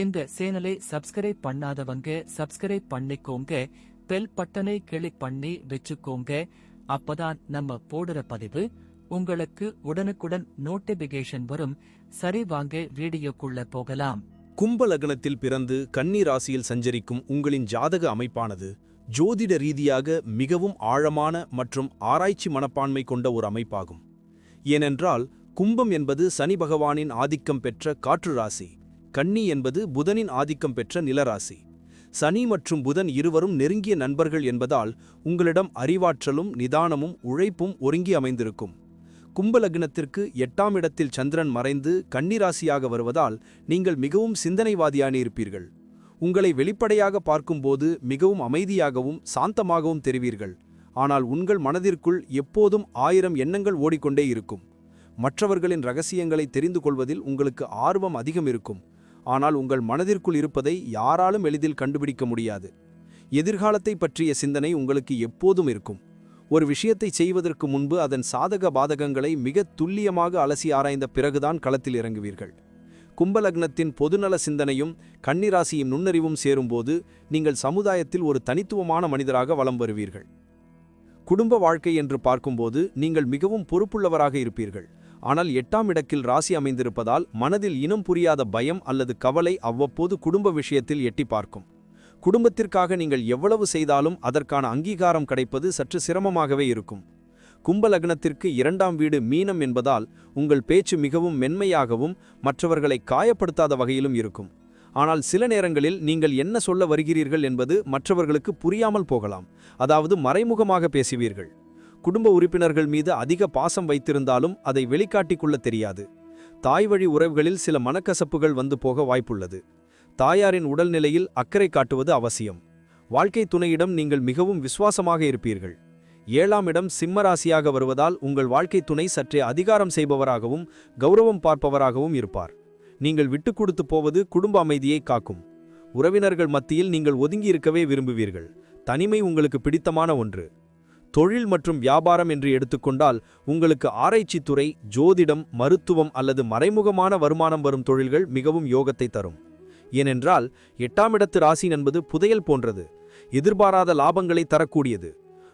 இந்த சேனலை சப்ஸ்கிரைப் பண்ணாதவங்க சப்ஸ்கிரைப் பண்ணிக்கோங்க. பெல் பட்டனை கிளிக் பண்ணி வச்சுக்கோங்க. அப்பதான் நம்ம போடுற பதிவு உங்களுக்கு உடனுக்குடன் நோட்டிபிகேஷன் வரும். சரி வாங்க வீடியோக்குள்ள போகலாம். கும்ப லக்னத்தில் பிறந்து கன்னி ராசியில் சஞ்சரிக்கும் உங்களின் ஜாதக அமைப்பானது ஜோதிட ரீதியாக மிகவும் ஆழமான மற்றும் ஆராய்ச்சி மனப்பான்மை கொண்ட ஒரு அமைப்பாகும். ஏனென்றால் கும்பம் என்பது சனி பகவானின் ஆதிக்கம் பெற்ற காற்று ராசி. கன்னி என்பது புதனின் ஆதிக்கம் பெற்ற நிலராசி. சனி மற்றும் புதன் இருவரும் நெருங்கிய நண்பர்கள் என்பதால் உங்களிடம் அறிவாற்றலும் நிதானமும் உழைப்பும் ஒருங்கி அமைந்திருக்கும். கும்பலக்னத்திற்கு எட்டாம் இடத்தில் சந்திரன் மறைந்து கன்னிராசியாக வருவதால் நீங்கள் மிகவும் சிந்தனைவாதியான இருப்பீர்கள். உங்களை வெளிப்படையாக பார்க்கும்போது மிகவும் அமைதியாகவும் சாந்தமாகவும் தெரிவீர்கள். ஆனால் உங்கள் மனதிற்குள் எப்போதும் ஆயிரம் எண்ணங்கள் ஓடிக்கொண்டே இருக்கும். மற்றவர்களின் ரகசியங்களை தெரிந்து கொள்வதில் உங்களுக்கு ஆர்வம் அதிகம் இருக்கும் ஆனால் உங்கள் மனதிற்குள் இருப்பதை யாராலும் எளிதில் கண்டுபிடிக்க முடியாது. எதிர்காலத்தை பற்றிய சிந்தனை உங்களுக்கு எப்போதும் இருக்கும். ஒரு விஷயத்தை செய்வதற்கு முன்பு அதன் சாதக பாதகங்களை மிக துல்லியமாக அலசி ஆராய்ந்த பிறகுதான் களத்தில் இறங்குவீர்கள். கும்பலக்னத்தின் பொதுநல சிந்தனையும் கன்னிராசியும் நுண்ணறிவும் சேரும்போது நீங்கள் சமுதாயத்தில் ஒரு தனித்துவமான மனிதராக வலம் வருவீர்கள். குடும்ப வாழ்க்கை என்று பார்க்கும்போது நீங்கள் மிகவும் பொறுப்புள்ளவராக இருப்பீர்கள். ஆனால் எட்டாம் இடக்கில் ராசி அமைந்திருப்பதால் மனதில் இனம் புரியாத பயம் அல்லது கவலை அவ்வப்போது குடும்ப விஷயத்தில் எட்டி பார்க்கும். குடும்பத்திற்காக நீங்கள் எவ்வளவு செய்தாலும் அதற்கான அங்கீகாரம் கிடைப்பது சற்று சிரமமாகவே இருக்கும். கும்பலக்னத்திற்கு இரண்டாம் வீடு மீனம் என்பதால் உங்கள் பேச்சு மிகவும் மென்மையாகவும் மற்றவர்களை காயப்படுத்தாத வகையிலும் இருக்கும். ஆனால் சில நேரங்களில் நீங்கள் என்ன சொல்ல வருகிறீர்கள் என்பது மற்றவர்களுக்கு புரியாமல் போகலாம். அதாவது மறைமுகமாக பேசுவீர்கள். குடும்ப உறுப்பினர்கள் மீது அதிக பாசம் வைத்திருந்தாலும் அதை வெளிக்காட்டிக் தெரியாது. தாய் வழி உறவுகளில் சில மனக்கசப்புகள் வந்து போக வாய்ப்புள்ளது. தாயாரின் உடல்நிலையில் அக்கறை காட்டுவது அவசியம். வாழ்க்கை துணையிடம் நீங்கள் மிகவும் விசுவாசமாக இருப்பீர்கள். ஏழாம் இடம் சிம்மராசியாக வருவதால் உங்கள் வாழ்க்கை துணை சற்றே அதிகாரம் செய்பவராகவும் கௌரவம் பார்ப்பவராகவும் இருப்பார். நீங்கள் விட்டு கொடுத்து போவது குடும்ப அமைதியை காக்கும். உறவினர்கள் மத்தியில் நீங்கள் ஒதுங்கி இருக்கவே விரும்புவீர்கள். தனிமை உங்களுக்கு பிடித்தமான ஒன்று. தொழில் மற்றும் வியாபாரம் என்று எடுத்துக்கொண்டால் உங்களுக்கு ஆராய்ச்சித்துறை ஜோதிடம் மருத்துவம் அல்லது மறைமுகமான வருமானம் வரும் தொழில்கள் மிகவும் யோகத்தை தரும். ஏனென்றால் எட்டாம் இடத்து ராசி என்பது புதையல் போன்றது. எதிர்பாராத லாபங்களை தரக்கூடியது.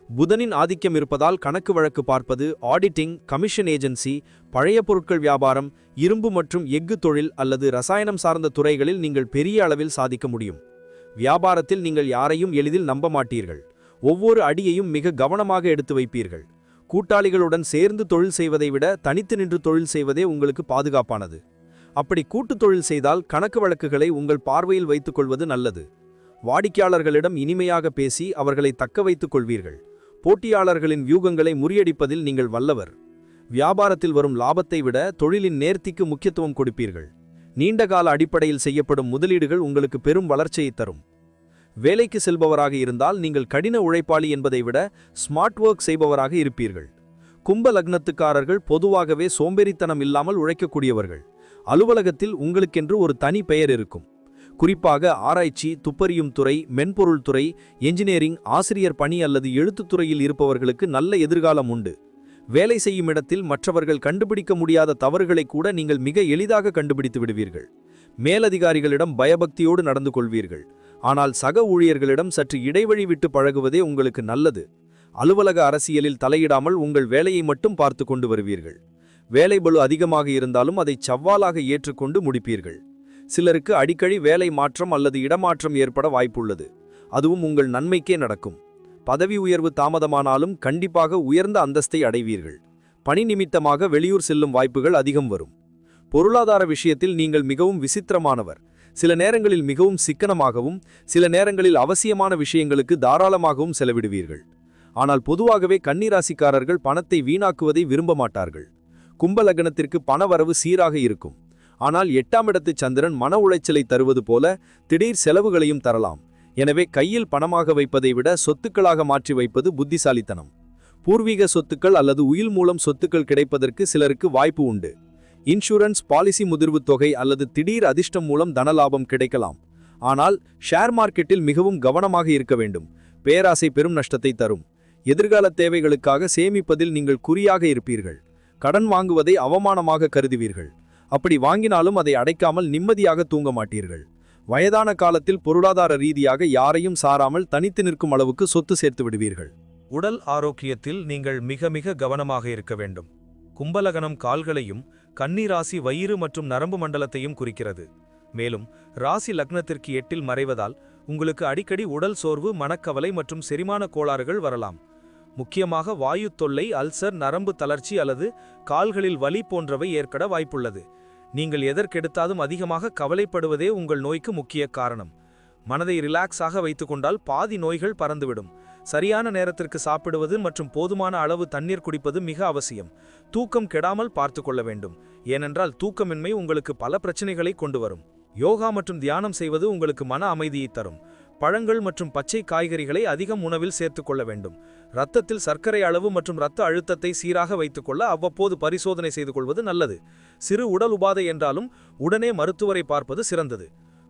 புதனின் ஆதிக்கம் இருப்பதால் கணக்கு வழக்கு பார்ப்பது ஆடிட்டிங் கமிஷன் ஏஜென்சி பழைய பொருட்கள் வியாபாரம் இரும்பு மற்றும் எஃகு தொழில் அல்லது ரசாயனம் சார்ந்த துறைகளில் நீங்கள் பெரிய அளவில் சாதிக்க முடியும். வியாபாரத்தில் நீங்கள் யாரையும் எளிதில் நம்ப மாட்டீர்கள். ஒவ்வொரு அடியையும் மிக கவனமாக எடுத்து வைப்பீர்கள். கூட்டாளிகளுடன் சேர்ந்து தொழில் செய்வதை விட தனித்து நின்று தொழில் செய்வதே உங்களுக்கு பாதுகாப்பானது. அப்படி கூட்டு தொழில் செய்தால் கணக்கு வழக்குகளை உங்கள் பார்வையில் வைத்துக் கொள்வது நல்லது. வாடிக்கையாளர்களிடம் இனிமையாக பேசி அவர்களை தக்க வைத்துக் கொள்வீர்கள். போட்டியாளர்களின் வியூகங்களை முறியடிப்பதில் நீங்கள் வல்லவர். வியாபாரத்தில் வரும் லாபத்தை விட தொழிலின் நேர்த்திக்கு முக்கியத்துவம் கொடுப்பீர்கள். நீண்டகால அடிப்படையில் செய்யப்படும் முதலீடுகள் உங்களுக்கு பெரும் வளர்ச்சியை தரும். வேலைக்கு செல்பவராக இருந்தால் நீங்கள் கடின உழைப்பாளி என்பதை விட ஸ்மார்ட் ஒர்க் செய்பவராக இருப்பீர்கள். கும்ப லக்னத்துக்காரர்கள் பொதுவாகவே சோம்பேறித்தனம் இல்லாமல் உழைக்கக்கூடியவர்கள். அலுவலகத்தில் உங்களுக்கென்று ஒரு தனி பெயர் இருக்கும். குறிப்பாக ஆராய்ச்சி துப்பறியும் துறை மென்பொருள் துறை என்ஜினியரிங் ஆசிரியர் பணி அல்லது எழுத்துத்துறையில் இருப்பவர்களுக்கு நல்ல எதிர்காலம் உண்டு. வேலை செய்யும் இடத்தில் மற்றவர்கள் கண்டுபிடிக்க முடியாத தவறுகளை கூட நீங்கள் மிக எளிதாக கண்டுபிடித்து விடுவீர்கள். மேலதிகாரிகளிடம் பயபக்தியோடு நடந்து கொள்வீர்கள். ஆனால் சக ஊழியர்களிடம் சற்று இடைவழி விட்டு பழகுவதே உங்களுக்கு நல்லது. அலுவலக அரசியலில் தலையிடாமல் உங்கள் வேலையை மட்டும் பார்த்து கொண்டு வருவீர்கள். வேலை பலு அதிகமாக இருந்தாலும் அதை சவ்வாலாக ஏற்றுக்கொண்டு முடிப்பீர்கள். சிலருக்கு அடிக்கடி வேலை மாற்றம் அல்லது இடமாற்றம் ஏற்பட வாய்ப்புள்ளது. அதுவும் உங்கள் நன்மைக்கே நடக்கும். பதவி உயர்வு தாமதமானாலும் கண்டிப்பாக உயர்ந்த அந்தஸ்தை அடைவீர்கள். பணி நிமித்தமாக வெளியூர் செல்லும் வாய்ப்புகள் அதிகம் வரும். பொருளாதார விஷயத்தில் நீங்கள் மிகவும் விசித்திரமானவர். சில நேரங்களில் மிகவும் சிக்கனமாகவும் சில நேரங்களில் அவசியமான விஷயங்களுக்கு தாராளமாகவும் செலவிடுவீர்கள். ஆனால் பொதுவாகவே கன்னிராசிக்காரர்கள் பணத்தை வீணாக்குவதை விரும்ப மாட்டார்கள். பண பணவரவு சீராக இருக்கும். ஆனால் எட்டாம் இடத்து சந்திரன் மன உளைச்சலை தருவது போல திடீர் செலவுகளையும் தரலாம். எனவே கையில் பணமாக வைப்பதை விட சொத்துக்களாக மாற்றி வைப்பது புத்திசாலித்தனம். பூர்வீக சொத்துக்கள் அல்லது உயில் மூலம் சொத்துக்கள் கிடைப்பதற்கு சிலருக்கு வாய்ப்பு உண்டு. இன்சூரன்ஸ் பாலிசி முதிர்வு தொகை அல்லது திடீர் அதிர்ஷ்டம் மூலம் தனலாபம் கிடைக்கலாம். ஆனால் ஷேர் மார்க்கெட்டில் மிகவும் கவனமாக இருக்க வேண்டும். பேராசை பெரும் நஷ்டத்தை தரும். எதிர்கால தேவைகளுக்காக சேமிப்பதில் நீங்கள் குறியாக இருப்பீர்கள். கடன் வாங்குவதை அவமானமாக கருதுவீர்கள். அப்படி வாங்கினாலும் அதை அடைக்காமல் நிம்மதியாக தூங்க மாட்டீர்கள். வயதான காலத்தில் பொருளாதார ரீதியாக யாரையும் சாராமல் தனித்து நிற்கும் அளவுக்கு சொத்து சேர்த்து விடுவீர்கள். உடல் ஆரோக்கியத்தில் நீங்கள் மிக மிக கவனமாக இருக்க வேண்டும். கும்பலகனம் கால்களையும் கன்னி ராசி வயிறு மற்றும் நரம்பு மண்டலத்தையும் குறிக்கிறது. மேலும் ராசி லக்னத்திற்கு எட்டில் மறைவதால் உங்களுக்கு அடிக்கடி உடல் சோர்வு மனக்கவலை மற்றும் செரிமான கோளாறுகள் வரலாம். முக்கியமாக வாயு தொல்லை அல்சர் நரம்பு தளர்ச்சி அல்லது கால்களில் வலி போன்றவை ஏற்பட வாய்ப்புள்ளது. நீங்கள் எதற்கெடுத்தாலும் அதிகமாக கவலைப்படுவதே உங்கள் நோய்க்கு முக்கிய காரணம். மனதை ரிலாக்ஸாக வைத்துக்கொண்டால் பாதி நோய்கள் பறந்துவிடும். சரியான நேரத்திற்கு சாப்பிடுவது மற்றும் போதுமான அளவு தண்ணீர் குடிப்பது மிக அவசியம். தூக்கம் கெடாமல் பார்த்து கொள்ள வேண்டும். ஏனென்றால் தூக்கமின்மை உங்களுக்கு பல பிரச்சனைகளை கொண்டு வரும். யோகா மற்றும் தியானம் செய்வது உங்களுக்கு மன அமைதியை தரும். பழங்கள் மற்றும் பச்சை காய்கறிகளை அதிகம் உணவில் சேர்த்து கொள்ள வேண்டும். இரத்தத்தில் சர்க்கரை அளவு மற்றும் இரத்த அழுத்தத்தை சீராக வைத்துக்கொள்ள அவ்வப்போது பரிசோதனை செய்து கொள்வது நல்லது. சிறு உடல் உபாதை என்றாலும் உடனே மருத்துவரை பார்ப்பது சிறந்தது.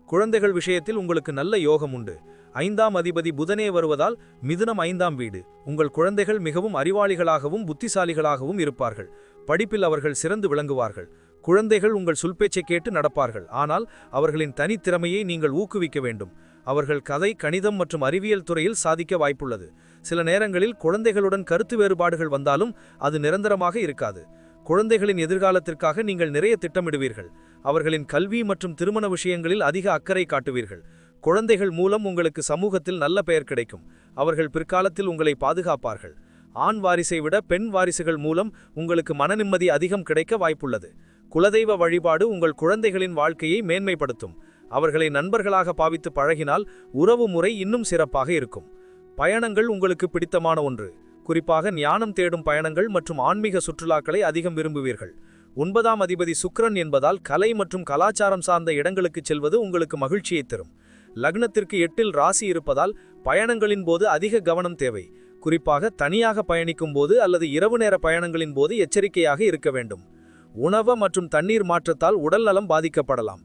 குழந்தைகள் விஷயத்தில் உங்களுக்கு நல்ல யோகம் உண்டு. ஐந்தாம் அதிபதி புதனே வருவதால் மிதுனம் ஐந்தாம் வீடு. உங்கள் குழந்தைகள் மிகவும் அறிவாளிகளாகவும் புத்திசாலிகளாகவும் இருப்பார்கள். படிப்பில் அவர்கள் சிறந்து விளங்குவார்கள். குழந்தைகள் உங்கள் சொல்பேச்சை கேட்டு நடப்பார்கள். ஆனால் அவர்களின் தனித்திறமையை நீங்கள் ஊக்குவிக்க வேண்டும். அவர்கள் கதை கணிதம் மற்றும் அறிவியல் துறையில் சாதிக்க வாய்ப்புள்ளது. சில நேரங்களில் குழந்தைகளுடன் கருத்து வேறுபாடுகள் வந்தாலும் அது நிரந்தரமாக இருக்காது. குழந்தைகளின் எதிர்காலத்திற்காக நீங்கள் நிறைய திட்டமிடுவீர்கள். அவர்களின் கல்வி மற்றும் திருமண விஷயங்களில் அதிக அக்கறை காட்டுவீர்கள். குழந்தைகள் மூலம் உங்களுக்கு சமூகத்தில் நல்ல பெயர் கிடைக்கும். அவர்கள் பிற்காலத்தில் உங்களை பாதுகாப்பார்கள். ஆண் வாரிசை விட பெண் வாரிசுகள் மூலம் உங்களுக்கு மன நிம்மதி அதிகம் கிடைக்க வாய்ப்புள்ளது. குலதெய்வ வழிபாடு உங்கள் குழந்தைகளின் வாழ்க்கையை மேன்மைப்படுத்தும். அவர்களை நண்பர்களாக பாவித்து பழகினால் உறவு முறை இன்னும் சிறப்பாக இருக்கும். பயணங்கள் உங்களுக்கு பிடித்தமான ஒன்று. குறிப்பாக ஞானம் தேடும் பயணங்கள் மற்றும் ஆன்மீக சுற்றுலாக்களை அதிகம் விரும்புவீர்கள். ஒன்பதாம் அதிபதி சுக்ரன் என்பதால் கலை மற்றும் கலாச்சாரம் சார்ந்த இடங்களுக்கு செல்வது உங்களுக்கு மகிழ்ச்சியை தரும். லக்னத்திற்கு எட்டில் ராசி இருப்பதால் பயணங்களின் போது அதிக கவனம் தேவை. குறிப்பாக தனியாக பயணிக்கும் போது அல்லது இரவு நேர பயணங்களின் போது எச்சரிக்கையாக இருக்க வேண்டும். உணவு மற்றும் தண்ணீர் மாற்றத்தால் உடல்நலம் பாதிக்கப்படலாம்.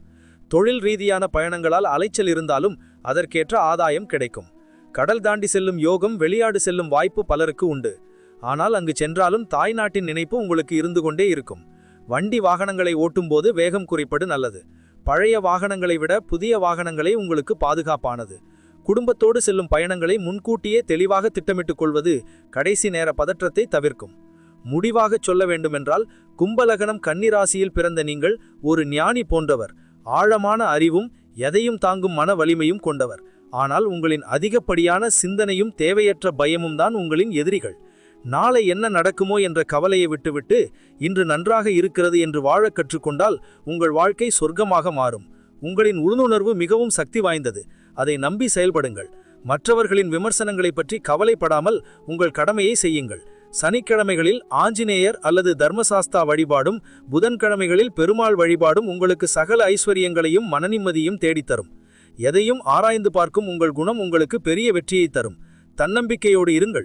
தொழில் ரீதியான பயணங்களால் அலைச்சல் இருந்தாலும் அதற்கேற்ற ஆதாயம் கிடைக்கும். கடல் தாண்டி செல்லும் யோகம் வெளியாடு செல்லும் வாய்ப்பு பலருக்கு உண்டு. ஆனால் அங்கு சென்றாலும் தாய்நாட்டின் நினைப்பு உங்களுக்கு இருந்து கொண்டே இருக்கும். வண்டி வாகனங்களை ஓட்டும்போது வேகம் குறிப்பது நல்லது. பழைய வாகனங்களை விட புதிய வாகனங்களே உங்களுக்கு பாதுகாப்பானது. குடும்பத்தோடு செல்லும் பயணங்களை முன்கூட்டியே தெளிவாக திட்டமிட்டுக் கொள்வது கடைசி நேர பதற்றத்தை தவிர்க்கும். முடிவாகச் சொல்ல வேண்டுமென்றால் கும்பலகனம் கன்னிராசியில் பிறந்த நீங்கள் ஒரு ஞானி போன்றவர். ஆழமான அறிவும் எதையும் தாங்கும் மன வலிமையும் கொண்டவர். ஆனால் உங்களின் அதிகப்படியான சிந்தனையும் தேவையற்ற பயமும் தான் உங்களின் எதிரிகள். நாளை என்ன நடக்குமோ என்ற கவலையை விட்டுவிட்டு இன்று நன்றாக இருக்கிறது என்று வாழக் கற்றுக்கொண்டால் உங்கள் வாழ்க்கை சொர்க்கமாக மாறும். உங்களின் உள்ளுணர்வு மிகவும் சக்தி வாய்ந்தது. அதை நம்பி செயல்படுங்கள். மற்றவர்களின் விமர்சனங்களைப் பற்றி கவலைப்படாமல் உங்கள் கடமையை செய்யுங்கள். சனிக்கிழமைகளில் ஆஞ்சநேயர் அல்லது தர்மசாஸ்தா வழிபாடும் புதன்கிழமைகளில் பெருமாள் வழிபாடும் உங்களுக்கு சகல ஐஸ்வர்யங்களையும் மனநிம்மதியும் தேடித்தரும். எதையும் ஆராய்ந்து பார்க்கும் உங்கள் குணம் உங்களுக்கு பெரிய வெற்றியை தரும். தன்னம்பிக்கையோடு இருங்கள்.